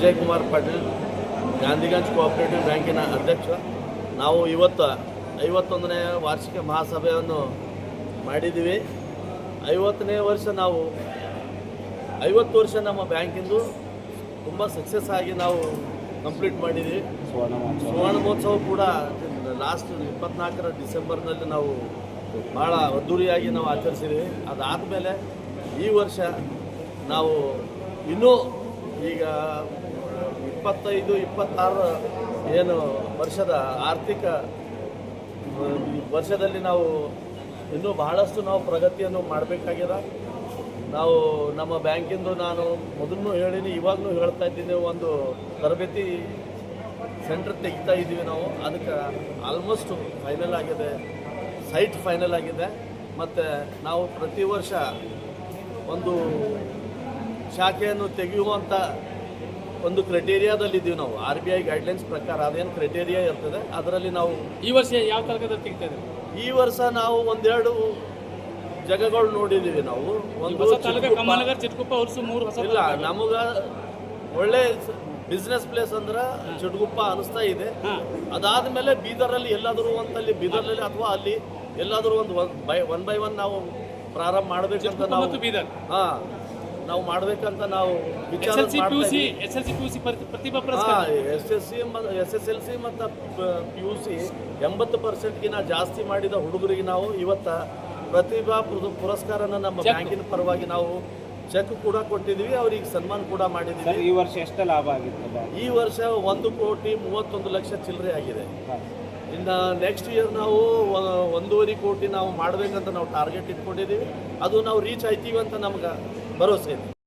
Vijay Kumar Patil, Gandhiganj cooperative ಬ್ಯಾಂಕಿನ ಅಧ್ಯಕ್ಷ. ನಾವು ಇವತ್ತು ಐವತ್ತೊಂದನೇ ವಾರ್ಷಿಕ ಮಹಾಸಭೆಯನ್ನು ಮಾಡಿದ್ದೀವಿ. ಐವತ್ತನೇ ವರ್ಷ ನಾವು, ಐವತ್ತು ವರ್ಷ ನಮ್ಮ ಬ್ಯಾಂಕಿಂದು ತುಂಬ ಸಕ್ಸಸ್ ಆಗಿ ನಾವು ಕಂಪ್ಲೀಟ್ ಮಾಡಿದ್ದೀವಿ. ಸುವರ್ಣ ಮಹೋತ್ಸವ ಕೂಡ ಲಾಸ್ಟ್ ಇಪ್ಪತ್ನಾಲ್ಕರ ಡಿಸೆಂಬರ್ನಲ್ಲಿ ನಾವು ಭಾಳ ಅದ್ದೂರಿಯಾಗಿ ನಾವು ಆಚರಿಸಿದ್ದೀವಿ. ಅದಾದಮೇಲೆ ಈ ವರ್ಷ ನಾವು ಇನ್ನೂ ಈಗ ಇಪ್ಪತ್ತೈದು, ಇಪ್ಪತ್ತಾರು ಏನು ವರ್ಷದ ಆರ್ಥಿಕ ವರ್ಷದಲ್ಲಿ ನಾವು ಇನ್ನೂ ಬಹಳಷ್ಟು ನಾವು ಪ್ರಗತಿಯನ್ನು ಮಾಡಬೇಕಾಗಿದೆ ನಾವು ನಮ್ಮ ಬ್ಯಾಂಕಿಂದು ನಾನು ಮೊದಲು ಹೇಳಿನಿ ಇವಾಗಲೂ ಹೇಳ್ತಾ ಇದ್ದೀನಿ, ಒಂದು ತರಬೇತಿ ಸೆಂಟ್ರ್ ತೆಗಿತಾ ಇದ್ದೀವಿ ನಾವು. ಅದಕ್ಕೆ ಆಲ್ಮೋಸ್ಟ್ ಫೈನಲ್ ಆಗಿದೆ, ಸೈಟ್ ಫೈನಲ್ ಆಗಿದೆ. ಮತ್ತು ನಾವು ಪ್ರತಿ ವರ್ಷ ಒಂದು ಶಾಖೆಯನ್ನು ತೆಗೆಯುವಂಥ ಒಂದು ಕ್ರೈಟೇರಿಯಾದಲ್ಲಿದ್ದೀವಿ ನಾವು. ಆರ್ ಬಿ ಐ ಗೈಡ್ಲೈನ್ಸ್ ಪ್ರಕಾರ ಅದೇನು ಕ್ರೈಟೇರಿಯಾ ಇರ್ತದೆ ಅದರಲ್ಲಿ ನಾವು ಈ ವರ್ಷ ಯಾವ ತರಗತಿ ತೆಗಿತೇವೆ ಈ ವರ್ಷ ನಾವು ಒಂದೆರಡು ಜಾಗಗಳು ನೋಡಿದ್ದೀವಿ ನಾವು. ಒಂದು ಇಲ್ಲ ನಮಗ ಒಳ್ಳೆ ಬಿಸ್ನೆಸ್ ಪ್ಲೇಸ್ ಅಂದ್ರೆ ಚಿಟ್ಗುಪ್ಪ ಅನಿಸ್ತಾ ಇದೆ. ಅದಾದ್ಮೇಲೆ ಬೀದರಲ್ಲಿ ಎಲ್ಲಾದರೂ ಒಂದಲ್ಲಿ ಬೀದರ್ನಲ್ಲಿ ಅಥವಾ ಅಲ್ಲಿ ಎಲ್ಲಾದರೂ ಒಂದು ಒನ್ ಬೈ ಒನ್ ನಾವು ಪ್ರಾರಂಭ ಮಾಡ್ಬೇಕಂತ ನಾವು ಮತ್ತು ಬೀದರ್. ಹಾ. ನಾವು ಮಾಡ್ಬೇಕಂತ ನಾವು ಎಸ್ ವಿಚಾರ L C P U C S L C P U C ಪ್ರತಿಭಾ ಪುರಸ್ಕಾರ. S S C S S L C ಮತ್ತು ಪಿ ಯು ಸಿ ಎಂಬತ್ತು ಪರ್ಸೆಂಟ್ಗಿನ ಜಾಸ್ತಿ ಮಾಡಿದ ಹುಡುಗರಿಗೆ ನಾವು ಇವತ್ತ ಪ್ರತಿಭಾ ಪುರ- ಪುರಸ್ಕಾರನ ನಮ್ಮ ಬ್ಯಾಂಕಿನ ಪರವಾಗಿ ನಾವು ಚೆಕ್ ಕೂಡ ಕೊಟ್ಟಿದ್ದೀವಿ ಅವ್ರಿಗೆ ಸನ್ಮಾನ ಕೂಡ ಮಾಡಿದ್ದೀವಿ. ಈ ವರ್ಷ ಎಷ್ಟು ಲಾಭ ಆಗಿದೆ ಈ ವರ್ಷ ಒಂದು ಕೋಟಿ ಮೂವತ್ತೊಂದು ಲಕ್ಷ ಚಿಲ್ಲರೆ ಆಗಿದೆ. ಇನ್ನು ನೆಕ್ಸ್ಟ್ ಇಯರ್ ನಾವು ಒಂದೂವರೆ ಕೋಟಿ ನಾವು ಮಾಡಬೇಕಂತ ನಾವು ಟಾರ್ಗೆಟ್ ಇಟ್ಕೊಂಡಿದ್ದೀವಿ. ಅದು ನಾವು ರೀಚ್ ಆಯ್ತೀವಿ ಅಂತ ನಮ್ಗೆ ಭರವಸೆ ಇದೆ